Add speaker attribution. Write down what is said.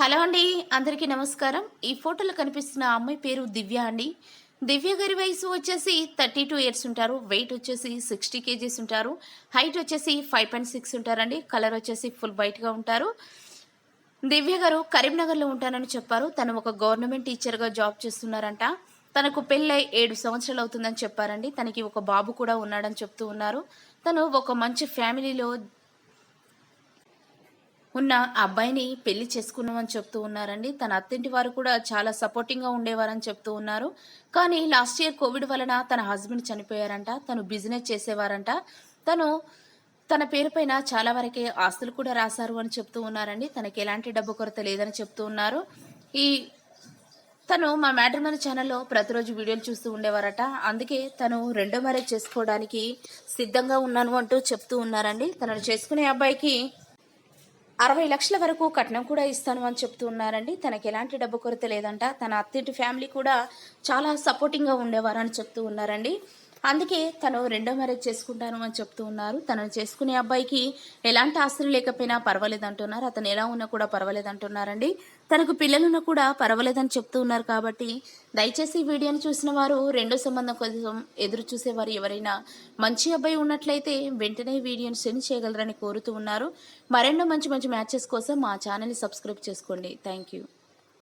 Speaker 1: Hello అండి అందరికీ నమస్కారం. ఈ ఫోటోలో కనిపిస్తున్న అమ్మాయి పేరు దివ్య అండి. దివ్య గారి వయసు వచ్చేసి థర్టీ టూ ఇయర్స్ ఉంటారు. వెయిట్ వచ్చేసి సిక్స్టీ కేజీస్ ఉంటారు. హైట్ వచ్చేసి ఫైవ్ పాయింట్ సిక్స్ ఉంటారండి. కలర్ వచ్చేసి ఫుల్ వైట్గా ఉంటారు. దివ్య గారు కరీంనగర్లో ఉంటానని చెప్పారు. తను ఒక గవర్నమెంట్ టీచర్గా జాబ్ చేస్తున్నారంట. తనకు పెళ్ళై ఏడు సంవత్సరాలు అవుతుందని చెప్పారండి. తనకి ఒక బాబు కూడా ఉన్నాడని చెప్తూ ఉన్నారు. తను ఒక మంచి ఫ్యామిలీలో ఉన్న అబ్బాయిని పెళ్ళి చేసుకున్నామని చెప్తూ ఉన్నారండి. తన అత్తింటి వారు కూడా చాలా సపోర్టింగ్గా ఉండేవారని చెప్తూ ఉన్నారు. కానీ లాస్ట్ ఇయర్ కోవిడ్ వలన తన హస్బెండ్ చనిపోయారంట. తను బిజినెస్ చేసేవారంట. తను తన పేరుపైన చాలా వరకే ఆస్తులు కూడా రాశారు అని చెప్తూ ఉన్నారండి. తనకి ఎలాంటి డబ్బు కొరత లేదని చెప్తూ ఉన్నారు. ఈ తను మా మ్యాట్రిమోనీ ఛానల్లో ప్రతిరోజు వీడియోలు చూస్తూ ఉండేవారట. అందుకే తను రెండో మ్యారేజ్ చేసుకోవడానికి సిద్ధంగా ఉన్నాను అంటూ చెప్తూ ఉన్నారండి. తనను చేసుకునే అబ్బాయికి అరవై లక్షల వరకు కట్నం కూడా ఇస్తాను అని చెప్తూ ఉన్నారండి తనకి ఎలాంటి డబ్బు కొరత లేదంట. తన అత్తింటి ఫ్యామిలీ కూడా చాలా సపోర్టింగ్గా ఉండేవారు అని చెప్తూ ఉన్నారండి. అందుకే తను రెండో మ్యారేజ్ చేసుకుంటాను అని చెప్తూ ఉన్నారు. తనను చేసుకునే అబ్బాయికి ఎలాంటి ఆస్తులు లేకపోయినా పర్వాలేదు అంటున్నారు. అతను ఎలా ఉన్నా కూడా పర్వాలేదు అంటున్నారండి. తనకు పిల్లలున్నా కూడా పర్వాలేదని చెప్తూ ఉన్నారు కాబట్టి దయచేసి వీడియోను వీడియోని చూసిన వారు రెండో సంబంధం కోసం ఎదురు చూసేవారు ఎవరైనా మంచి అబ్బాయి ఉన్నట్లయితే వెంటనే వీడియోను వీడియోని సెండ్ చేయగలరని కోరుతూ ఉన్నారు. మరెన్నో మంచి మంచి మ్యాచెస్ కోసం మా ఛానల్ని సబ్స్క్రైబ్ చేసుకోండి. Thank you.